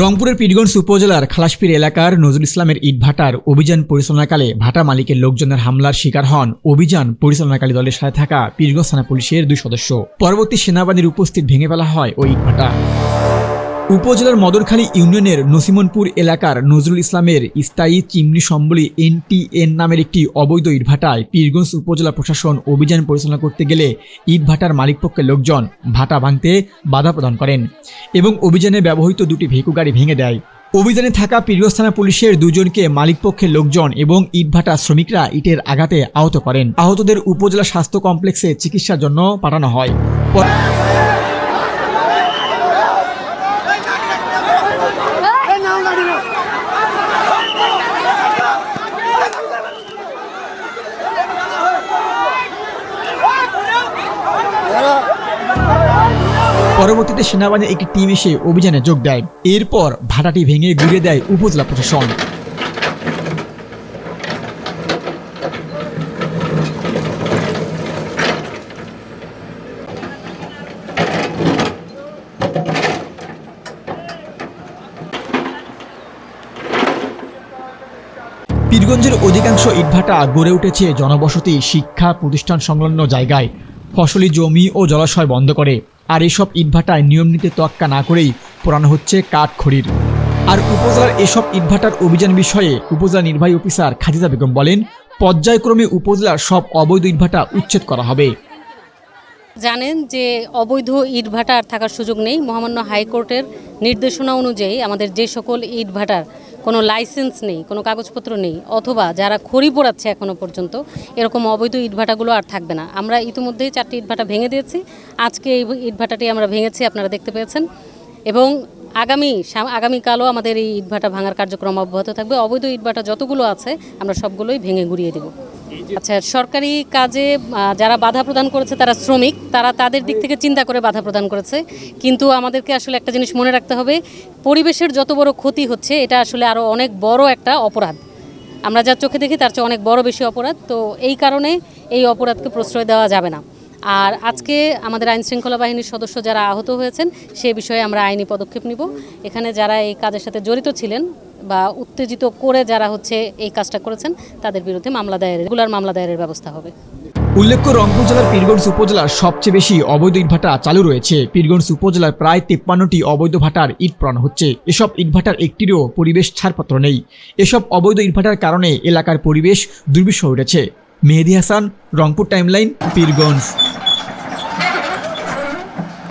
রংপুরের পীরগঞ্জ উপজেলার খালাসপীর এলাকার নজরুল ইসলামের ইটভাটার অভিযান পরিচালনাকালে ভাটা মালিকের লোকজনের হামলার শিকার হন অভিযান পরিচালনাকালী দলের সাথে থাকা পীরগঞ্জ থানা পুলিশের দুই সদস্য। পরবর্তী সেনাবাহিনীর উপস্থিত ভেঙে ফেলা হয় ওই ইটভাটা। উপজেলার মদরখালী ইউনিয়নের নসিমনপুর এলাকার নজরুল ইসলামের স্থায়ী চিমনি সম্বলী এনটিএন নামের একটি অবৈধ ইটভাটায় পীরগঞ্জ উপজেলা প্রশাসন অভিযান পরিচালনা করতে গেলে ইটভাটার মালিকপক্ষের লোকজন ভাটা ভাঙতে বাধা প্রদান করেন এবং অভিযানে ব্যবহৃত দুটি ভেকু গাড়ি ভেঙে দেয়। অভিযানে থাকা পীরগঞ্জ থানা পুলিশের দুজনকে মালিকপক্ষের লোকজন এবং ইটভাটা শ্রমিকরা ইটের আঘাতে আহত করেন। আহতদের উপজেলা স্বাস্থ্য কমপ্লেক্সে চিকিৎসার জন্য পাঠানো হয়। পরবর্তীতে সেনাবাহিনীর একটি টিম এসে অভিযানে যোগ দেয়। এরপর ভাটাটি ভেঙে গুড়িয়ে দেয় উপজেলা প্রশাসন। পীরগঞ্জের অধিকাংশ ইটভাটা গড়ে উঠেছে জনবসতি, শিক্ষা প্রতিষ্ঠান সংলগ্ন জায়গায়। ফসলি জমি ও জলাশয় বন্ধ করে। আর এসব ইটভাটায় নিয়ম নীতি তোয়াক্কা না করেই পোড়ানো হচ্ছে কাঠ খড়ির। আর উপজেলার এসব ইটভাটার অভিযান বিষয়ে উপজেলা নির্বাহী অফিসার খাদিজা বেগম বলেন, পর্যায়ক্রমে উপজেলার সব অবৈধ ইটভাটা উচ্ছেদ করা হবে। জানেন যে অবৈধ ইটভাটা আর থাকার সুযোগ নেই। মহামান্য হাইকোর্টের নির্দেশনা অনুযায়ী আমাদের যে সকল ইটভাটার কোনো লাইসেন্স নেই, কোনো কাগজপত্র নেই, অথবা যারা খড়ি পোড়াচ্ছে এখনও পর্যন্ত, এরকম অবৈধ ইটভাটাগুলো আর থাকবে না। আমরা ইতিমধ্যেই চারটি ইটভাটা ভেঙে দিয়েছি। আজকে এই ইটভাটাটি আমরা ভেঙেছি, আপনারা দেখতে পেয়েছেন। এবং আগামী আগামীকালও আমাদের এই ইটভাটা ভাঙার কার্যক্রম অব্যাহত থাকবে। অবৈধ ইটভাটা যতগুলো আছে, আমরা সবগুলোই ভেঙে গুড়িয়ে দেবো। আচ্ছা সরকারি কাজে যারা বাধা প্রদান করেছে তারা শ্রমিক, তারা তাদের দিক থেকে চিন্তা করে বাধা প্রদান করেছে। কিন্তু আমাদেরকে আসলে একটা জিনিস মনে রাখতে হবে, পরিবেশের যত বড় ক্ষতি হচ্ছে, এটা আসলে আরও অনেক বড় একটা অপরাধ। আমরা যা চোখে দেখি তার চেয়ে অনেক বড় বেশি অপরাধ, তো এই কারণে এই অপরাধকে প্রশ্রয় দেওয়া যাবে না। আর আজকে আমাদের আইন শৃঙ্খলা বাহিনীর সদস্য যারা আহত হয়েছেন, সে বিষয়ে আমরা আইনি পদক্ষেপ নিব। এখানে যারা এই কাজের সাথে জড়িত ছিলেন বা উত্তেজিত করে যারা হচ্ছে এই কাজটা করেছেন, তাদের বিরুদ্ধে মামলা দায়ের রেগুলার মামলা দায়েরের ব্যবস্থা হবে। উল্লেখ্য, রংপুর জেলার পীরগঞ্জ উপজেলার সবচেয়ে বেশি অবৈধ ইটভাটা চালু রয়েছে। পীরগঞ্জ উপজেলার প্রায় তিপ্পান্নটি অবৈধ ভাটার ইট পোড়ানো হচ্ছে। এসব ইটভাটার একটিরও পরিবেশ ছাড়পত্র নেই। এসব অবৈধ ইটভাটার কারণে এলাকার পরিবেশ দুর্বিষহ উঠেছে। মেহেদি হাসান, রংপুর টাইমলাইন, পীরগঞ্জ।